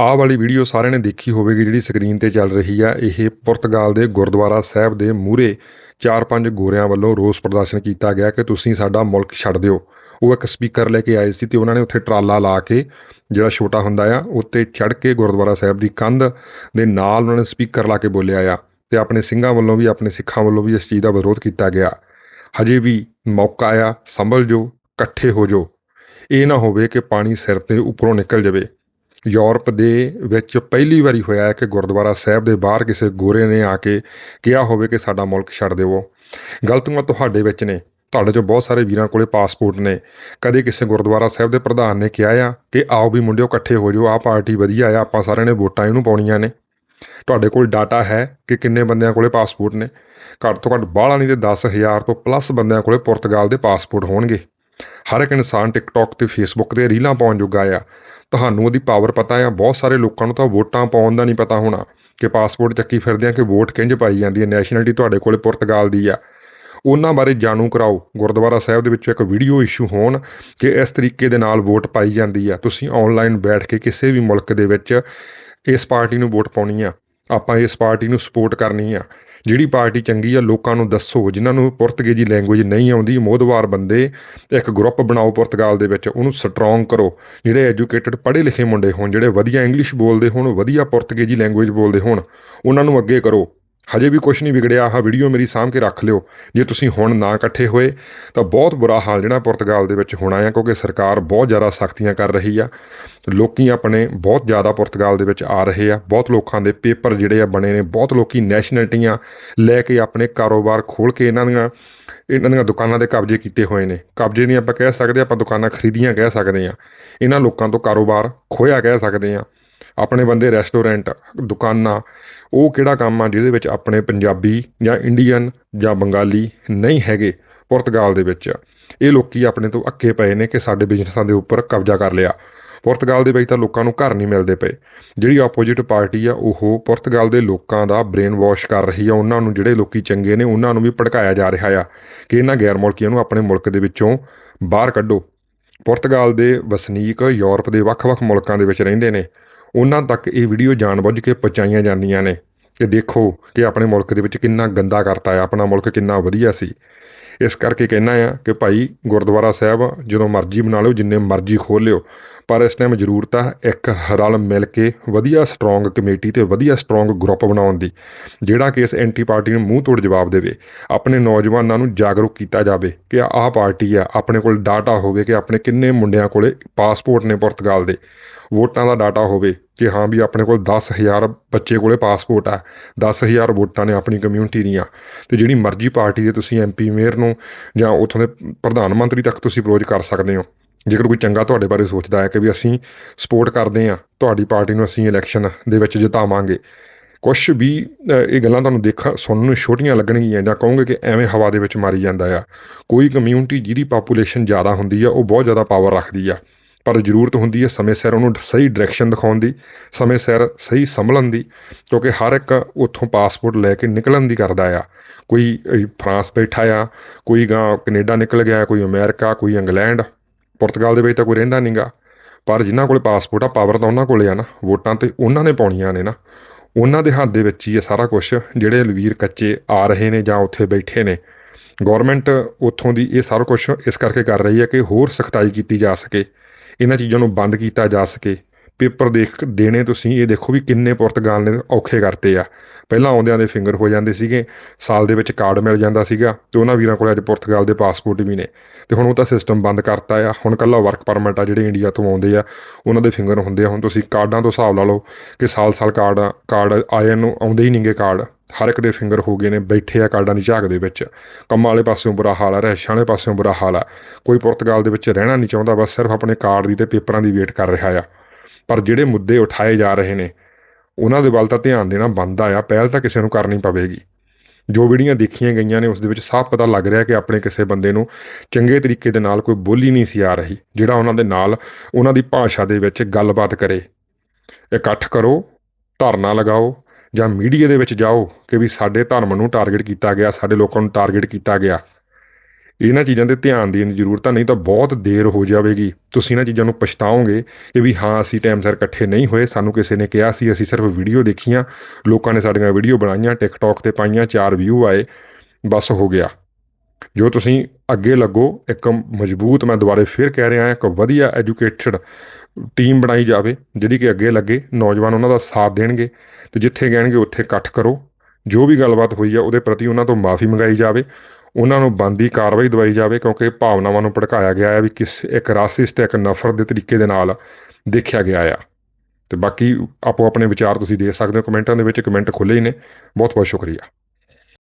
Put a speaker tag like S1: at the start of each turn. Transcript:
S1: ਆਹ ਵਾਲੀ ਵੀਡੀਓ ਸਾਰਿਆਂ ਨੇ ਦੇਖੀ ਹੋਵੇਗੀ ਜਿਹੜੀ ਸਕਰੀਨ ਤੇ ਚੱਲ ਰਹੀ ਆ। ਇਹ ਪੁਰਤਗਾਲ ਦੇ ਗੁਰਦੁਆਰਾ ਸਾਹਿਬ ਦੇ ਮੂਹਰੇ ਚਾਰ ਪੰਜ ਗੋਰਿਆਂ ਵੱਲੋਂ ਰੋਸ ਪ੍ਰਦਰਸ਼ਨ ਕੀਤਾ ਗਿਆ ਕਿ ਤੁਸੀਂ ਸਾਡਾ ਮੁਲਕ ਛੱਡ ਦਿਓ। ਉਹ ਇੱਕ ਸਪੀਕਰ ਲੈ ਕੇ ਆਏ ਸੀ ਤੇ ਉਹਨਾਂ ਨੇ ਉੱਥੇ ਟਰਾਲਾ ਲਾ ਕੇ ਜਿਹੜਾ ਛੋਟਾ ਹੁੰਦਾ ਆ, ਉੱਤੇ ਚੜ੍ਹ ਕੇ ਗੁਰਦੁਆਰਾ ਸਾਹਿਬ ਦੀ ਕੰਧ ਦੇ ਨਾਲ ਉਹਨਾਂ ਨੇ ਸਪੀਕਰ ਲਾ ਕੇ ਬੋਲਿਆ ਆ ਤੇ ਆਪਣੇ ਸਿੰਘਾਂ ਵੱਲੋਂ ਵੀ, ਆਪਣੇ ਸਿੱਖਾਂ ਵੱਲੋਂ ਵੀ ਇਸ ਚੀਜ਼ ਦਾ ਵਿਰੋਧ ਕੀਤਾ ਗਿਆ। ਹਜੇ ਵੀ ਮੌਕਾ ਆ, ਸੰਭਲ ਜੋ, ਇਕੱਠੇ ਹੋ ਜੋ। ਇਹ ਨਾ ਹੋਵੇ ਕਿ ਪਾਣੀ ਸਿਰ ਤੇ ਉੱਪਰੋਂ ਨਿਕਲ ਜਾਵੇ। ਯੂਰਪ ਦੇ ਵਿੱਚ ਪਹਿਲੀ ਵਾਰੀ ਹੋਇਆ ਹੈ ਕਿ ਗੁਰਦੁਆਰਾ ਸਾਹਿਬ ਦੇ ਬਾਹਰ ਕਿਸੇ ਗੋਰੇ ਨੇ ਆ ਕੇ ਕਿਹਾ ਹੋਵੇ ਕਿ ਸਾਡਾ ਮੁਲਕ ਛੱਡ ਦਿਵੋ। ਗਲਤੀਆਂ ਤੁਹਾਡੇ ਵਿੱਚ ਨੇ। ਤੁਹਾਡੇ ਚੋਂ ਬਹੁਤ ਸਾਰੇ ਵੀਰਾਂ ਕੋਲੇ ਪਾਸਪੋਰਟ ਨੇ। ਕਦੇ ਕਿਸੇ ਗੁਰਦੁਆਰਾ ਸਾਹਿਬ ਦੇ ਪ੍ਰਧਾਨ ਨੇ ਕਿਹਾ ਆ ਕਿ ਆਓ ਵੀ ਮੁੰਡਿਓ ਇਕੱਠੇ ਹੋ ਜਾਓ, ਆਹ ਪਾਰਟੀ ਵਧੀਆ ਆ, ਆਪਾਂ ਸਾਰਿਆਂ ਨੇ ਵੋਟਾਂ ਇਹਨੂੰ ਪਾਉਣੀਆਂ ਨੇ। ਤੁਹਾਡੇ ਕੋਲ ਡਾਟਾ ਹੈ ਕਿ ਕਿੰਨੇ ਬੰਦਿਆਂ ਕੋਲੇ ਪਾਸਪੋਰਟ ਨੇ? ਘੱਟ ਤੋਂ ਘੱਟ ਬਾਹਲਾ ਨਹੀਂ ਤੇ 10000 ਤੋਂ ਪਲੱਸ ਬੰਦਿਆਂ ਕੋਲੇ ਪੁਰਤਗਾਲ ਦੇ ਪਾਸਪੋਰਟ ਹੋਣਗੇ। ਹਰ ਇੱਕ ਇਨਸਾਨ ਟਿਕਟੌਕ ਤੇ ਫੇਸਬੁੱਕ ਤੇ ਰੀਲਾਂ ਪਾਉਣ ਜੋਗਾ ਆ। ਤੁਹਾਨੂੰ ਉਹਦੀ ਪਾਵਰ ਪਤਾ ਆ। ਬਹੁਤ ਸਾਰੇ ਲੋਕਾਂ ਨੂੰ ਤਾਂ ਵੋਟਾਂ ਪਾਉਣ ਦਾ ਨਹੀਂ ਪਤਾ ਹੋਣਾ ਕਿ ਪਾਸਪੋਰਟ ਚੱਕੀ ਫਿਰਦੇ ਆ ਕਿ ਵੋਟ ਕਿੰਜ ਪਾਈ ਜਾਂਦੀ ਹੈ ਨੈਸ਼ਨੈਲਿਟੀ ਤੁਹਾਡੇ ਕੋਲੇ ਪੁਰਤਗਾਲ ਦੀ ਆ। ਉਹਨਾਂ ਬਾਰੇ ਜਾਣੂ ਕਰਾਓ। ਗੁਰਦੁਆਰਾ ਸਾਹਿਬ ਦੇ ਵਿੱਚ ਇੱਕ ਵੀਡੀਓ ਇਸ਼ੂ ਹੋਣ ਕਿ ਇਸ ਤਰੀਕੇ ਦੇ ਨਾਲ ਵੋਟ ਪਾਈ ਜਾਂਦੀ ਆ। ਤੁਸੀਂ ਆਨਲਾਈਨ ਬੈਠ ਕੇ ਕਿਸੇ ਵੀ ਮੁਲਕ ਦੇ ਵਿੱਚ ਇਸ ਪਾਰਟੀ ਨੂੰ ਵੋਟ ਪਾਉਣੀ ਆ। ਆਪਾਂ ਇਸ ਪਾਰਟੀ ਨੂੰ ਸਪੋਰਟ ਕਰਨੀ ਆ। ਜਿਹੜੀ ਪਾਰਟੀ ਚੰਗੀ ਆ, ਲੋਕਾਂ ਨੂੰ ਦੱਸੋ, ਜਿਨ੍ਹਾਂ ਨੂੰ ਪੁਰਤਗਾਲੀ ਲੈਂਗੁਏਜ ਨਹੀਂ ਆਉਂਦੀ ਮੋਦਵਾਰ ਬੰਦੇ ਇੱਕ ਗਰੁੱਪ ਬਣਾਓ ਪੁਰਤਗਾਲ ਦੇ ਵਿੱਚ, ਉਹਨੂੰ ਸਟਰੋਂਗ ਕਰੋ। ਜਿਹੜੇ ਐਜੂਕੇਟਡ ਪੜ੍ਹੇ ਲਿਖੇ ਮੁੰਡੇ ਹੋਣ, ਜਿਹੜੇ ਵਧੀਆ ਇੰਗਲਿਸ਼ ਬੋਲਦੇ ਹੋਣ, ਵਧੀਆ ਪੁਰਤਗਾਲੀ ਲੈਂਗੁਏਜ ਬੋਲਦੇ ਹੋਣ, ਉਹਨਾਂ ਨੂੰ ਅੱਗੇ ਕਰੋ। ਹਜੇ ਵੀ ਕੁਝ ਨਹੀਂ ਵਿਗੜਿਆ। ਆਹ ਵੀਡੀਓ ਮੇਰੀ ਸਾਂਭ ਕੇ ਰੱਖ ਲਿਓ। ਜੇ ਤੁਸੀਂ ਹੁਣ ਨਾ ਇਕੱਠੇ ਹੋਏ, ਤਾਂ ਬਹੁਤ ਬੁਰਾ ਹਾਲ ਜਿਹੜਾ ਪੁਰਤਗਾਲ ਦੇ ਵਿੱਚ ਹੋਣਾ ਹੈ ਕਿਉਂਕਿ ਸਰਕਾਰ ਬਹੁਤ ਜ਼ਿਆਦਾ ਸਖਤੀਆਂ ਕਰ ਰਹੀ ਆ। ਲੋਕੀ ਆਪਣੇ ਬਹੁਤ ਜ਼ਿਆਦਾ ਪੁਰਤਗਾਲ ਦੇ ਵਿੱਚ ਆ ਰਹੇ ਆ। ਬਹੁਤ ਲੋਕਾਂ ਦੇ ਪੇਪਰ ਜਿਹੜੇ ਆ ਬਣੇ ਨੇ, ਬਹੁਤ ਲੋਕੀ ਨੈਸ਼ਨੈਲਿਟੀਆਂ ਲੈ ਕੇ ਆਪਣੇ ਕਾਰੋਬਾਰ ਖੋਲ ਕੇ ਇਹਨਾਂ ਦੀਆਂ ਇਹਨਾਂ ਦੀਆਂ ਦੁਕਾਨਾਂ ਦੇ ਕਬਜ਼ੇ ਕੀਤੇ ਹੋਏ ਨੇ। ਕਬਜ਼ੇ ਨਹੀਂ ਆਪਾਂ ਕਹਿ ਸਕਦੇ, ਆਪਾਂ ਦੁਕਾਨਾਂ ਖਰੀਦੀਆਂ ਕਹਿ ਸਕਦੇ ਆ। ਇਹਨਾਂ ਲੋਕਾਂ ਤੋਂ ਕਾਰੋਬਾਰ ਖੋਇਆ ਕਹਿ ਸਕਦੇ ਆ। ਆਪਣੇ ਬੰਦੇ ਰੈਸਟੋਰੈਂਟ ਦੁਕਾਨਾਂ, ਉਹ ਕਿਹੜਾ ਕੰਮ ਆ ਜਿਹਦੇ ਵਿੱਚ ਆਪਣੇ ਪੰਜਾਬੀ ਜਾਂ ਇੰਡੀਅਨ ਜਾਂ ਬੰਗਾਲੀ ਨਹੀਂ ਹੈਗੇ ਪੁਰਤਗਾਲ ਦੇ ਵਿੱਚ। ਇਹ ਲੋਕੀ ਆਪਣੇ ਤੋਂ ਅੱਕੇ ਪਏ ਨੇ ਕਿ ਸਾਡੇ ਬਿਜ਼ਨਸਾਂ ਦੇ ਉੱਪਰ ਕਬਜ਼ਾ ਕਰ ਲਿਆ। ਪੁਰਤਗਾਲ ਦੇ ਵਿੱਚ ਤਾਂ ਲੋਕਾਂ ਨੂੰ ਘਰ ਨਹੀਂ ਮਿਲਦੇ ਪਏ। ਜਿਹੜੀ ਆਪੋਜੀਟ ਪਾਰਟੀ ਆ, ਉਹ ਪੁਰਤਗਾਲ ਦੇ ਲੋਕਾਂ ਦਾ ਬ੍ਰੇਨ ਵਾਸ਼ ਕਰ ਰਹੀ ਆ। ਉਹਨਾਂ ਨੂੰ ਜਿਹੜੇ ਲੋਕੀ ਚੰਗੇ ਨੇ, ਉਹਨਾਂ ਨੂੰ ਵੀ ਭੜਕਾਇਆ ਜਾ ਰਿਹਾ ਆ ਕਿ ਇਹਨਾਂ ਗੈਰ ਮੁਲਕੀਆਂ ਨੂੰ ਆਪਣੇ ਮੁਲਕ ਦੇ ਵਿੱਚੋਂ ਬਾਹਰ ਕੱਢੋ। ਪੁਰਤਗਾਲ ਦੇ ਵਸਨੀਕ ਯੂਰਪ ਦੇ ਵੱਖ-ਵੱਖ ਮੁਲਕਾਂ ਦੇ ਵਿੱਚ ਰਹਿੰਦੇ ਨੇ। ਉਹਨਾਂ ਤੱਕ ਇਹ ਵੀਡੀਓ ਜਾਣਬੁੱਝ ਕੇ ਪਹੁੰਚਾਈਆਂ ਜਾਂਦੀਆਂ ਨੇ ਕਿ ਦੇਖੋ ਕਿ ਆਪਣੇ ਮੁਲਕ ਦੇ ਵਿੱਚ ਕਿੰਨਾ ਗੰਦਾ ਕਰਤਾ ਹੈ, ਆਪਣਾ ਮੁਲਕ ਕਿੰਨਾ ਵਧੀਆ ਸੀ। ਇਸ ਕਰਕੇ ਕਹਿਣਾ ਆ ਕਿ ਭਾਈ ਗੁਰਦੁਆਰਾ ਸਾਹਿਬ ਜਦੋਂ ਮਰਜ਼ੀ ਬਣਾ ਲਿਓ, ਜਿੰਨੇ ਮਰਜ਼ੀ ਖੋਲ ਲਿਓ। ਪਰ ਇਸ ਟਾਈਮ ਜ਼ਰੂਰਤ ਆ ਇੱਕ ਰਲ ਮਿਲ ਕੇ ਵਧੀਆ ਸਟਰੋਂਗ ਕਮੇਟੀ ਤੇ ਵਧੀਆ ਸਟਰੋਂਗ ਗਰੁੱਪ ਬਣਾਉਣ ਦੀ, ਜਿਹੜਾ ਕਿ ਇਸ ਐਂਟੀ ਪਾਰਟੀ ਨੂੰ ਮੂੰਹ ਤੋੜ ਜਵਾਬ ਦੇਵੇ, ਆਪਣੇ ਨੌਜਵਾਨਾਂ ਨੂੰ ਜਾਗਰੂਕ ਕੀਤਾ ਜਾਵੇ ਕਿ ਆਹ ਪਾਰਟੀ ਆ, ਆਪਣੇ ਕੋਲ ਡਾਟਾ ਹੋਵੇ ਕਿ ਆਪਣੇ ਕਿੰਨੇ ਮੁੰਡਿਆਂ ਕੋਲੇ ਪਾਸਪੋਰਟ ਨੇ ਪੁਰਤਗਾਲ ਦੇ, ਵੋਟਾਂ ਦਾ ਡਾਟਾ ਹੋਵੇ ਕਿ ਹਾਂ ਵੀ ਆਪਣੇ ਕੋਲ 10000 ਬੱਚੇ ਕੋਲੇ ਪਾਸਪੋਰਟ ਆ 10000 ਵੋਟਾਂ ਨੇ ਆਪਣੀ ਕਮਿਊਨਿਟੀ ਦੀਆਂ, ਤੇ ਜਿਹੜੀ ਮਰਜ਼ੀ ਪਾਰਟੀ ਦੇ ਤੁਸੀਂ ਐਮਪੀ ਮੇਅਰ ਨੂੰ ਜਾਂ ਉੱਥੋਂ ਦੇ ਪ੍ਰਧਾਨ ਮੰਤਰੀ ਤੱਕ ਤੁਸੀਂ ਅਪਰੋਚ ਕਰ ਸਕਦੇ ਹੋ। ਜੇਕਰ ਕੋਈ ਚੰਗਾ ਤੁਹਾਡੇ ਬਾਰੇ ਸੋਚਦਾ ਹੈ ਕਿ ਵੀ ਅਸੀਂ ਸਪੋਰਟ ਕਰਦੇ ਹਾਂ, ਤੁਹਾਡੀ ਪਾਰਟੀ ਨੂੰ ਅਸੀਂ ਇਲੈਕਸ਼ਨ ਦੇ ਵਿੱਚ ਜਿਤਾਵਾਂਗੇ ਕੁਝ ਵੀ ਇਹ ਗੱਲਾਂ ਤੁਹਾਨੂੰ ਦੇਖਣ ਸੁਣਨ ਨੂੰ ਛੋਟੀਆਂ ਲੱਗਣਗੀਆਂ ਜਾਂ ਕਹੋਗੇ ਕਿ ਐਵੇਂ ਹਵਾ ਦੇ ਵਿੱਚ ਮਾਰੀ ਜਾਂਦਾ ਆ। ਕੋਈ ਕਮਿਊਨਿਟੀ ਜਿਹਦੀ ਪਾਪੂਲੇਸ਼ਨ ਜ਼ਿਆਦਾ ਹੁੰਦੀ ਆ, ਉਹ ਬਹੁਤ ਜ਼ਿਆਦਾ ਪਾਵਰ ਰੱਖਦੀ ਆ। ਪਰ ਜ਼ਰੂਰਤ ਹੁੰਦੀ ਹੈ ਸਮੇਂ ਸਿਰ ਉਹਨੂੰ ਸਹੀ ਡਾਇਰੈਕਸ਼ਨ ਦਿਖਾਉਣ ਦੀ, ਸਮੇਂ ਸਿਰ ਸਹੀ ਸੰਭਲਣ ਦੀ, ਕਿਉਂਕਿ ਹਰ ਇੱਕ ਉੱਥੋਂ ਪਾਸਪੋਰਟ ਲੈ ਕੇ ਨਿਕਲਣ ਦੀ ਕਰਦਾ ਆ। ਕੋਈ ਫਰਾਂਸ ਬੈਠਾ ਆ, ਕੋਈ ਗਾਂ ਕੈਨੇਡਾ ਨਿਕਲ ਗਿਆ, ਕੋਈ ਅਮਰੀਕਾ, ਕੋਈ ਇੰਗਲੈਂਡ ਪੁਰਤਗਾਲ ਦੇ ਵਿੱਚ ਤਾਂ ਕੋਈ ਰਹਿੰਦਾ ਨਹੀਂਗਾ ਪਰ ਜਿਨ੍ਹਾਂ ਕੋਲੇ ਪਾਸਪੋਰਟ ਆ, ਪਾਵਰ ਤਾਂ ਉਹਨਾਂ ਕੋਲੇ ਆ ਨਾ। ਵੋਟਾਂ ਤੇ ਉਹਨਾਂ ਨੇ ਪਾਉਣੀਆਂ ਨੇ ਨਾ। ਉਹਨਾਂ ਦੇ ਹੱਥ ਦੇ ਵਿੱਚ ਹੀ ਇਹ ਸਾਰਾ ਕੁਝ ਜਿਹੜੇ ਲਵੀਰ ਕੱਚੇ ਆ ਰਹੇ ਨੇ ਜਾਂ ਉੱਥੇ ਬੈਠੇ ਨੇ। ਗਵਰਨਮੈਂਟ ਉੱਥੋਂ ਦੀ ਇਹ ਸਾਰਾ ਕੁਝ ਇਸ ਕਰਕੇ ਕਰ ਰਹੀ ਹੈ ਕਿ ਹੋਰ ਸਖਤਾਈ ਕੀਤੀ ਜਾ ਸਕੇ। ਇਹਨਾਂ ਚੀਜ਼ਾਂ ਨੂੰ ਬੰਦ ਕੀਤਾ ਜਾ ਸਕੇ। ਪੇਪਰ ਦੇਖ ਦੇਣੇ ਤੁਸੀਂ, ਇਹ ਦੇਖੋ ਵੀ ਕਿੰਨੇ ਪੁਰਤਗਾਲ ਨੇ ਔਖੇ ਕਰਤੇ ਆ। ਪਹਿਲਾਂ ਆਉਂਦਿਆਂ ਦੇ ਫਿੰਗਰ ਹੋ ਜਾਂਦੇ ਸੀਗੇ, ਸਾਲ ਦੇ ਵਿੱਚ ਕਾਰਡ ਮਿਲ ਜਾਂਦਾ ਸੀਗਾ ਤੇ ਉਹਨਾਂ ਵੀਰਾਂ ਕੋਲ ਅੱਜ ਪੁਰਤਗਾਲ ਦੇ ਪਾਸਪੋਰਟ ਵੀ ਨੇ। ਤੇ ਹੁਣ ਉਹ ਤਾਂ ਸਿਸਟਮ ਬੰਦ ਕਰਤਾ ਆ। ਹੁਣ ਕੱਲਾ ਵਰਕ ਪਰਮਿਟ ਆ ਜਿਹੜੇ ਇੰਡੀਆ ਤੋਂ ਆਉਂਦੇ ਆ, ਉਹਨਾਂ ਦੇ ਫਿੰਗਰ ਹੁੰਦੇ ਆ। ਹੁਣ ਤੁਸੀਂ ਕਾਰਡਾਂ ਤੋਂ ਹਿਸਾਬ ਲਾ ਲਓ ਕਿ ਸਾਲ-ਸਾਲ ਕਾਰਡ ਕਾਰਡ ਆਏ ਨੂੰ ਆਉਂਦੇ ਹੀ ਨਹੀਂਗੇ ਕਾਰਡ। ਹਰ ਇੱਕ ਦੇ ਫਿੰਗਰ ਹੋ ਗਏ ਨੇ, ਬੈਠੇ ਆ ਕਾਰਡਾਂ ਦੀ ਝਾਕ ਦੇ ਵਿੱਚ। ਕੰਮਾਂ ਵਾਲੇ ਪਾਸਿਓਂ ਬੁਰਾ ਹਾਲ ਆ, ਰਹਿਸ਼ਾਂ ਵਾਲੇ ਪਾਸਿਓਂ ਬੁਰਾ ਹਾਲ ਆ। ਕੋਈ ਪੁਰਤਗਾਲ ਦੇ ਵਿੱਚ ਰਹਿਣਾ ਨਹੀਂ ਚਾਹੁੰਦਾ, ਬਸ ਸਿਰਫ ਆਪਣੇ ਕਾਰਡ ਦੀ ਤੇ ਪੇਪਰਾਂ ਦੀ ਵੇਟ ਕਰ ਰਿਹਾ ਆ। ਪਰ ਜਿਹੜੇ ਮੁੱਦੇ ਉਠਾਏ ਜਾ ਰਹੇ ਨੇ, ਉਹਨਾਂ ਦੇ ਵੱਲ ਤਾਂ ਧਿਆਨ ਦੇਣਾ ਬਣਦਾ ਆ, ਪਹਿਲ ਤਾਂ ਕਿਸੇ ਨੂੰ ਕਰਨੀ ਪਵੇਗੀ। ਜੋ ਵੀਡੀਓ ਦੇਖੀਆਂ ਗਈਆਂ ਨੇ, ਉਸ ਦੇ ਵਿੱਚ ਸਾਫ਼ ਪਤਾ ਲੱਗ ਰਿਹਾ ਕਿ ਆਪਣੇ ਕਿਸੇ ਬੰਦੇ ਨੂੰ ਚੰਗੇ ਤਰੀਕੇ ਦੇ ਨਾਲ ਕੋਈ ਬੋਲੀ ਨਹੀਂ ਸੀ ਆ ਰਹੀ, ਜਿਹੜਾ ਉਹਨਾਂ ਦੇ ਨਾਲ ਉਹਨਾਂ ਦੀ ਭਾਸ਼ਾ ਦੇ ਵਿੱਚ ਗੱਲਬਾਤ ਕਰੇ। ਇਕੱਠ ਕਰੋ, ਧਰਨਾ ਲਗਾਓ, ਜਾਂ ਮੀਡੀਆ ਦੇ ਵਿੱਚ ਜਾਓ ਕਿ ਵੀ ਸਾਡੇ ਧਰਮ ਨੂੰ ਟਾਰਗੇਟ ਕੀਤਾ ਗਿਆ, ਸਾਡੇ ਲੋਕਾਂ ਨੂੰ ਟਾਰਗੇਟ ਕੀਤਾ ਗਿਆ। ਇਹਨਾਂ ਚੀਜ਼ਾਂ ਤੇ ਧਿਆਨ ਦੇਣ ਦੀ ਜ਼ਰੂਰਤ ਆ, ਨਹੀਂ ਤਾਂ ਬਹੁਤ ਦੇਰ ਹੋ ਜਾਵੇਗੀ। ਤੁਸੀਂ ਇਹਨਾਂ ਚੀਜ਼ਾਂ ਨੂੰ ਪਛਤਾਓਗੇ ਕਿ ਵੀ ਹਾਂ, ਅਸੀਂ ਟਾਈਮ ਸਿਰ ਇਕੱਠੇ ਨਹੀਂ ਹੋਏ, ਸਾਨੂੰ ਕਿਸੇ ਨੇ ਕਿਹਾ ਸੀ, ਅਸੀਂ ਸਿਰਫ ਵੀਡੀਓ ਦੇਖੀਆਂ, ਲੋਕਾਂ ਨੇ ਸਾਡੀਆਂ ਵੀਡੀਓ ਬਣਾਈਆਂ ਟਿਕਟੌਕ ਤੇ ਪਾਈਆਂ, ਚਾਰ ਵਿਊ ਆਏ, ਬਸ ਹੋ ਗਿਆ। ਜੋ ਤੁਸੀਂ ਅੱਗੇ ਲੱਗੋ, ਇੱਕ ਮਜ਼ਬੂਤ ਮੈਂ ਦੁਬਾਰੇ ਫਿਰ ਕਹਿ ਰਿਹਾ, ਇੱਕ ਵਧੀਆ ਐਜੂਕੇਟਡ ਟੀਮ ਬਣਾਈ ਜਾਵੇ, ਜਿਹੜੀ ਕਿ ਅੱਗੇ ਲੱਗੇ, ਨੌਜਵਾਨ ਉਹਨਾਂ ਦਾ ਸਾਥ ਦੇਣਗੇ, ਤੇ ਜਿੱਥੇ ਕਹਿਣਗੇ ਉੱਥੇ ਇਕੱਠ ਕਰੋ। ਜੋ ਵੀ ਗੱਲਬਾਤ ਹੋਈ ਆ, ਉਹਦੇ ਪ੍ਰਤੀ ਉਹਨਾਂ ਤੋਂ ਮਾਫੀ ਮੰਗਾਈ ਜਾਵੇ। ਉਹਨਾਂ ਨੂੰ ਬੰਦੀ ਕਾਰਵਾਈ ਦਵਾਈ ਜਾਵੇ ਕਿਉਂਕਿ ਭਾਵਨਾਵਾਂ ਨੂੰ ਭੜਕਾਇਆ ਗਿਆ ਹੈ ਵੀ ਕਿਸ ਇੱਕ ਰਾਸਿਸਟ ਇੱਕ ਨਫ਼ਰਤ ਦੇ ਤਰੀਕੇ ਦੇ ਨਾਲ ਦੇਖਿਆ ਗਿਆ ਆ। ਤੇ ਬਾਕੀ ਆਪੋ ਆਪਣੇ ਵਿਚਾਰ ਤੁਸੀਂ ਦੇ ਸਕਦੇ ਹੋ, ਕਮੈਂਟਾਂ ਦੇ ਵਿੱਚ ਕਮੈਂਟ ਖੁੱਲੇ ਹੀ ਨੇ। ਬਹੁਤ ਬਹੁਤ ਸ਼ੁਕਰੀਆ।